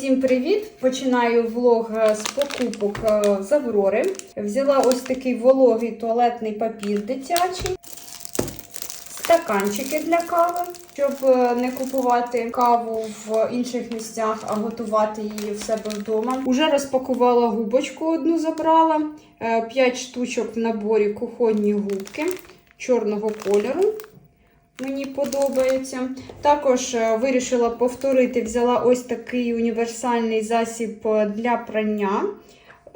Всім привіт! Починаю влог е, з покупок е, з Аврори. Взяла ось такий вологий туалетний папір дитячий, стаканчики для кави, щоб е, не купувати каву в інших місцях, а готувати її в себе вдома. Уже розпакувала губочку, одну забрала, 5 штучок в наборі кухонні губки чорного кольору. Мені подобається. Також е, вирішила повторити, взяла ось такий універсальний засіб е, для прання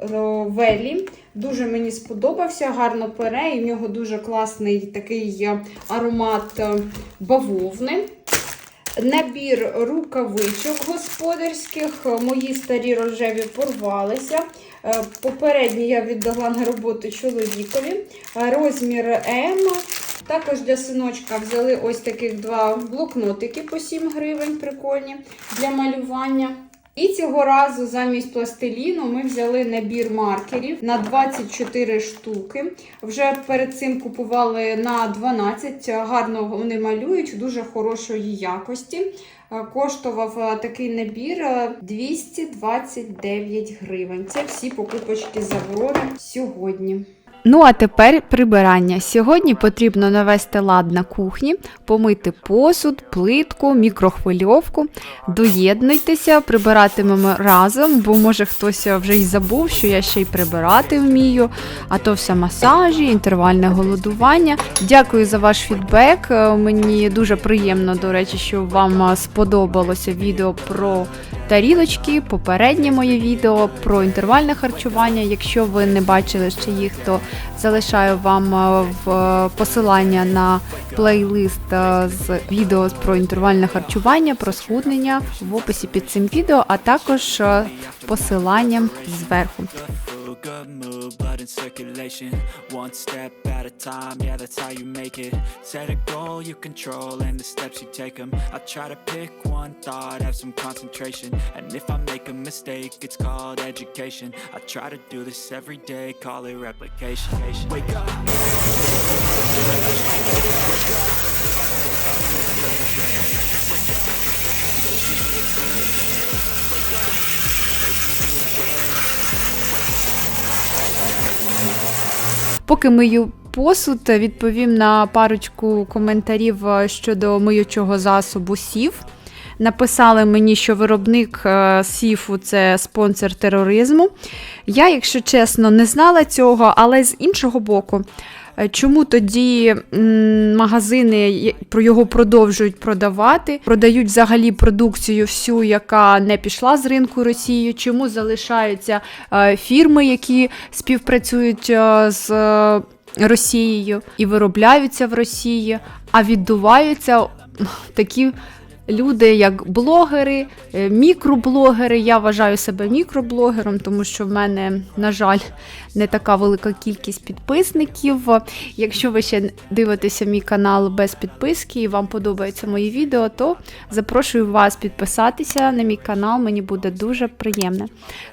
е, Велі. Дуже мені сподобався, гарно пере, і в нього дуже класний такий аромат бавовни. Набір рукавичок господарських. Мої старі рожеві порвалися. Попередні я віддала на роботу чоловікові. Розмір М. Також для синочка взяли ось таких два блокнотики по 7 гривень, прикольні для малювання. І цього разу замість пластиліну ми взяли набір маркерів на 24 штуки. Вже перед цим купували на 12. Гарно вони малюють, дуже хорошої якості. Е, Коштував е, такий набір е, 229 гривень. Це всі покупочки з Аврори сьогодні. Ну а тепер прибирання. Сьогодні потрібно навести лад на кухні, помити посуд, плитку, мікрохвильовку. Доєднуйтеся, прибиратимемо разом, бо може хтось вже й забув, що я ще й прибирати вмію. А то все масажі, інтервальне голодування. Дякую за ваш фідбек. Мені дуже приємно, до речі, що вам сподобалося відео про тарілочки, попереднє моє відео про інтервальне харчування. Якщо ви не бачили ще їх, то залишаю вам е, в посилання на плейлист е, з відео про інтервальне харчування, про схуднення в описі під цим відео, а також е, посиланням зверху. Good mood, blood in circulation. One step at a time, yeah, that's how you make it. Set a goal you control and the steps you take them. I try to pick one thought, have some concentration. And if I make a mistake, it's called education. I try to do this every day, call it replication. Wake up. Поки мию посуд, відповім на парочку коментарів е, щодо миючого засобу сів. Написали мені, що виробник е, сіфу це спонсор тероризму. Я, якщо чесно, не знала цього, але з іншого боку, е, чому тоді магазини про його продовжують продавати, продають взагалі продукцію всю, яка не пішла з ринку Росії? Чому залишаються е, фірми, які співпрацюють е, з е, Росією і виробляються в Росії, а віддуваються такі люди, як блогери, е, мікроблогери. Я вважаю себе мікроблогером, тому що в мене, на жаль, не така велика кількість підписників. Якщо ви ще дивитеся мій канал без підписки і вам подобаються мої відео, то запрошую вас підписатися на мій канал, мені буде дуже приємно.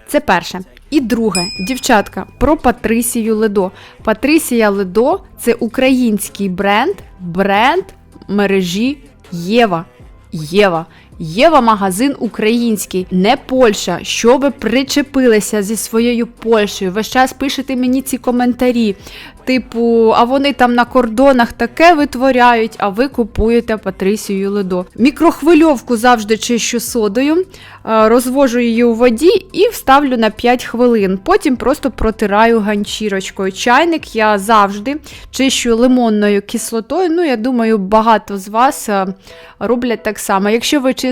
Це перше. І друге, дівчатка, про Патрисію Ледо. Патрисія Ледо це український бренд, бренд мережі Єва. Єва. Єва магазин український, не Польща. Що ви причепилися зі своєю Польщею? Весь час пишете мені ці коментарі. Типу, а вони там на кордонах таке витворяють, а ви купуєте Патрисію Ледо. Мікрохвильовку завжди чищу содою, е, розвожу її у воді і вставлю на 5 хвилин. Потім просто протираю ганчірочкою. Чайник я завжди чищу лимонною кислотою. Ну, я думаю, багато з вас е, роблять так само. Якщо ви чистите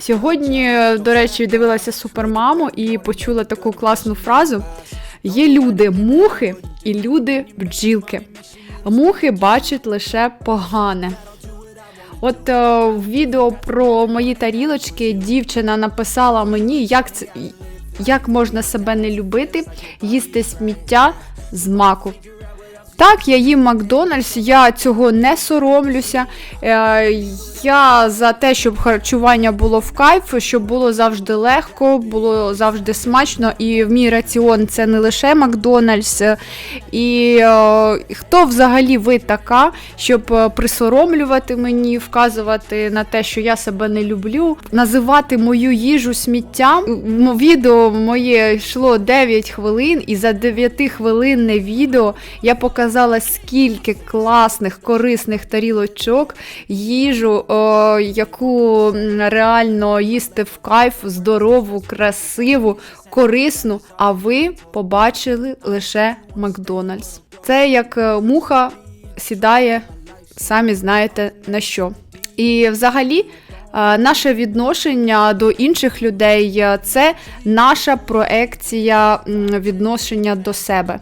Сьогодні, до речі, дивилася супермаму і почула таку класну фразу: є люди мухи і люди бджілки. Мухи бачать лише погане. От е, в відео про мої тарілочки дівчина написала мені, як це, як можна себе не любити, їсти сміття з маку. Так, я їм Макдональдс, я цього не соромлюся. Е, я за те, щоб харчування було в кайф, щоб було завжди легко, було завжди смачно. І в мій раціон це не лише Макдональдс. Е, І е, хто взагалі ви така, щоб присоромлювати мені, вказувати на те, що я себе не люблю, називати мою їжу сміттям. Відео моє йшло 9 хвилин, і за 9 хвилинне відео я показала, скільки класних, корисних тарілочок, їжу, о, яку реально їсти в кайф, здорову, красиву, корисну. А ви побачили лише Макдональдс. Це як е, муха сідає, самі знаєте на що. І взагалі. е, Наше відношення до інших людей е, це наша проекція відношення до себе.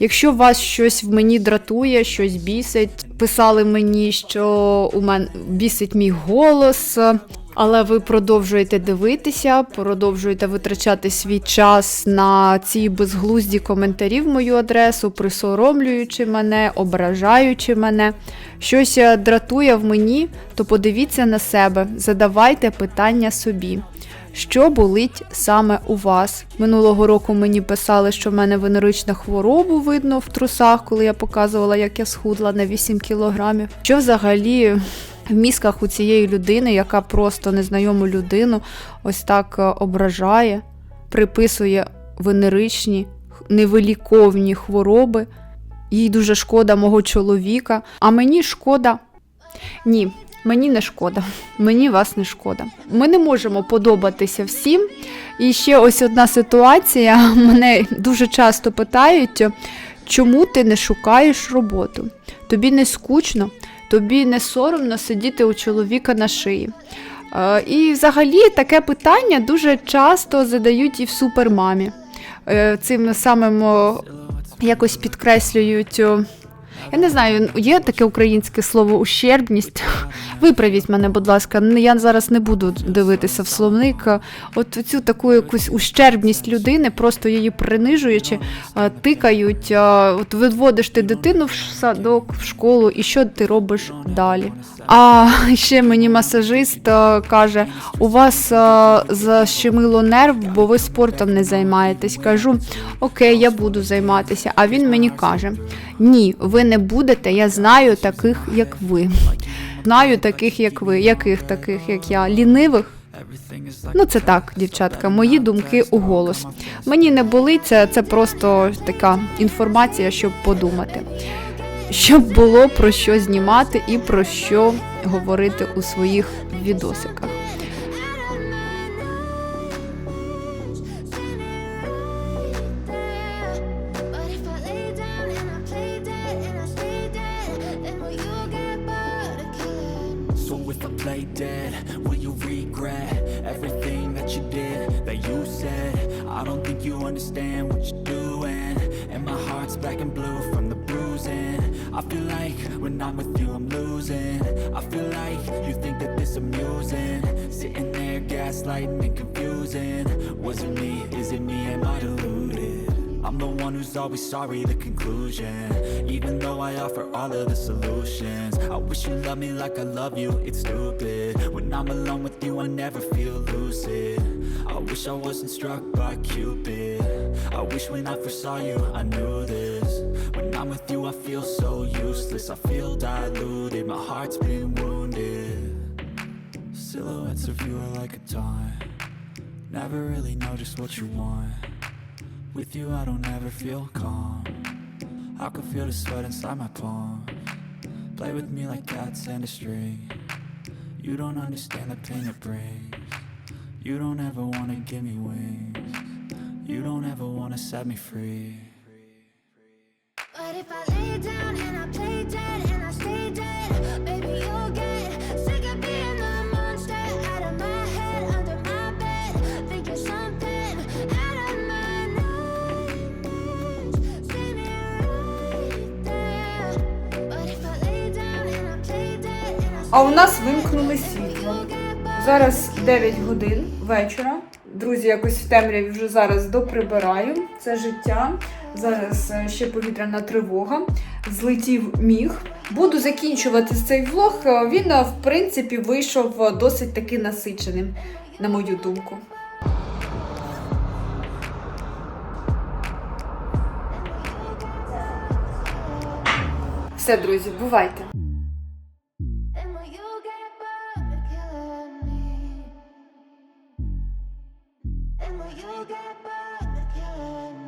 Якщо вас щось в мені дратує, щось бісить, писали мені, що у мене бісить мій голос, але ви продовжуєте дивитися, продовжуєте витрачати свій час на ці безглузді коментарі в мою адресу, присоромлюючи мене, ображаючи мене. Щось е, дратує в мені, то подивіться на себе, задавайте питання собі. Що болить саме у вас? Минулого року мені писали, що в мене венерична хвороба видно в трусах, коли я показувала, як я схудла на 8 кілограмів. Що взагалі в мізках у цієї людини, яка просто незнайому людину ось так е, ображає, приписує венеричні невиліковні хвороби. Їй дуже шкода мого чоловіка, а мені шкода. Ні, мені не шкода. Мені вас не шкода. Ми не можемо подобатися всім. І ще ось одна ситуація. Мене дуже часто питають, чому ти не шукаєш роботу? Тобі не скучно, тобі не соромно сидіти у чоловіка на шиї. Е, І взагалі таке питання дуже часто задають і в супермамі. Е, Цим самим якось підкреслюють. Я не знаю, є таке українське слово ущербність. Виправіть мене, будь ласка, я зараз не буду дивитися в словник. От цю таку якусь ущербність людини, просто її принижуючи, е, тикають. От відводиш ти дитину в садок, в школу, і що ти робиш далі? А ще мені масажист каже: у вас защемило нерв, бо ви спортом не займаєтесь. Кажу, окей, я буду займатися. А він мені каже: ні, ви не будете, я знаю таких, як ви. Знаю таких, як ви. Яких таких, як я? Лінивих? Ну, це так, дівчатка, мої думки у голос. Мені не болить це, це просто така інформація, щоб подумати. Щоб було про що знімати і про що говорити у своїх відосиках. You understand what you're doing. And my heart's black and blue from the bruising. I feel like when I'm with you, I'm losing. I feel like you think that this amusing. Sitting there gaslighting and confusing. Was it me? Is it me? Am I deluded? I'm the one who's always sorry, the conclusion. Even though I offer all of the solutions, I wish you loved me like I love you, it's stupid. When I'm alone with you, I never feel lucid. I wish I wasn't struck by Cupid. I wish when I first saw you, I knew this. When I'm with you, I feel so useless. I feel diluted, my heart's been wounded. Silhouettes of you are like a taunt. Never really know just what you want. With you, I don't ever feel calm. I can feel the sweat inside my palm. Play with me like cats and a string. You don't understand the pain it brings. You don't ever wanna give me wings. You don't ever wanna set me free. But if I lay down and I play dead А у нас вимкнули світло. Зараз 9 годин вечора. Друзі, якось в темряві вже зараз доприбираю. Це життя. Зараз е, ще повітряна тривога. Злетів міг. Буду закінчувати цей влог. Е, Він, е, в принципі, вийшов досить таки насиченим, на мою думку. Все, друзі, бувайте!